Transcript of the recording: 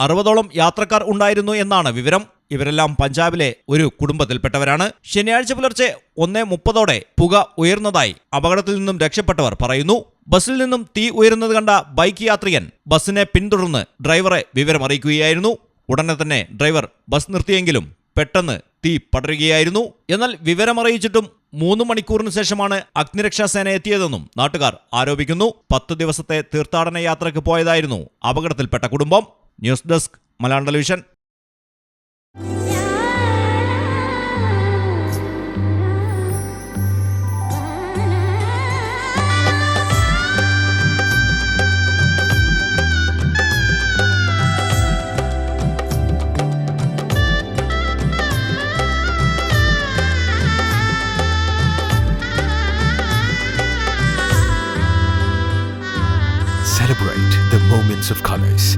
അറുപതോളം യാത്രക്കാർ ഉണ്ടായിരുന്നു എന്നാണ് വിവരം. ഇവരെല്ലാം പഞ്ചാബിലെ ഒരു കുടുംബത്തിൽപ്പെട്ടവരാണ്. ശനിയാഴ്ച പുലർച്ചെ ഒന്നേ മുപ്പതോടെ പുക ഉയർന്നതായി അപകടത്തിൽ നിന്നും രക്ഷപ്പെട്ടവർ പറയുന്നു. ബസ്സിൽ നിന്നും തീ ഉയരുന്നത് കണ്ട ബൈക്ക് യാത്രികൻ ബസ്സിനെ പിന്തുടർന്ന് ഡ്രൈവറെ വിവരമറിയിക്കുകയായിരുന്നു. ഉടനെ തന്നെ ഡ്രൈവർ ബസ് നിർത്തിയെങ്കിലും പെട്ടെന്ന് തീ പടരുകയായിരുന്നു. എന്നാൽ വിവരമറിയിച്ചിട്ടും മൂന്ന് മണിക്കൂറിന് ശേഷമാണ് അഗ്നിരക്ഷാസേന എത്തിയതെന്നും നാട്ടുകാർ ആരോപിക്കുന്നു. പത്ത് ദിവസത്തെ തീർത്ഥാടന യാത്രയ്ക്ക് പോയതായിരുന്നു അപകടത്തിൽപ്പെട്ട കുടുംബം. News desk Malayalam television Celebrate the moments of colors.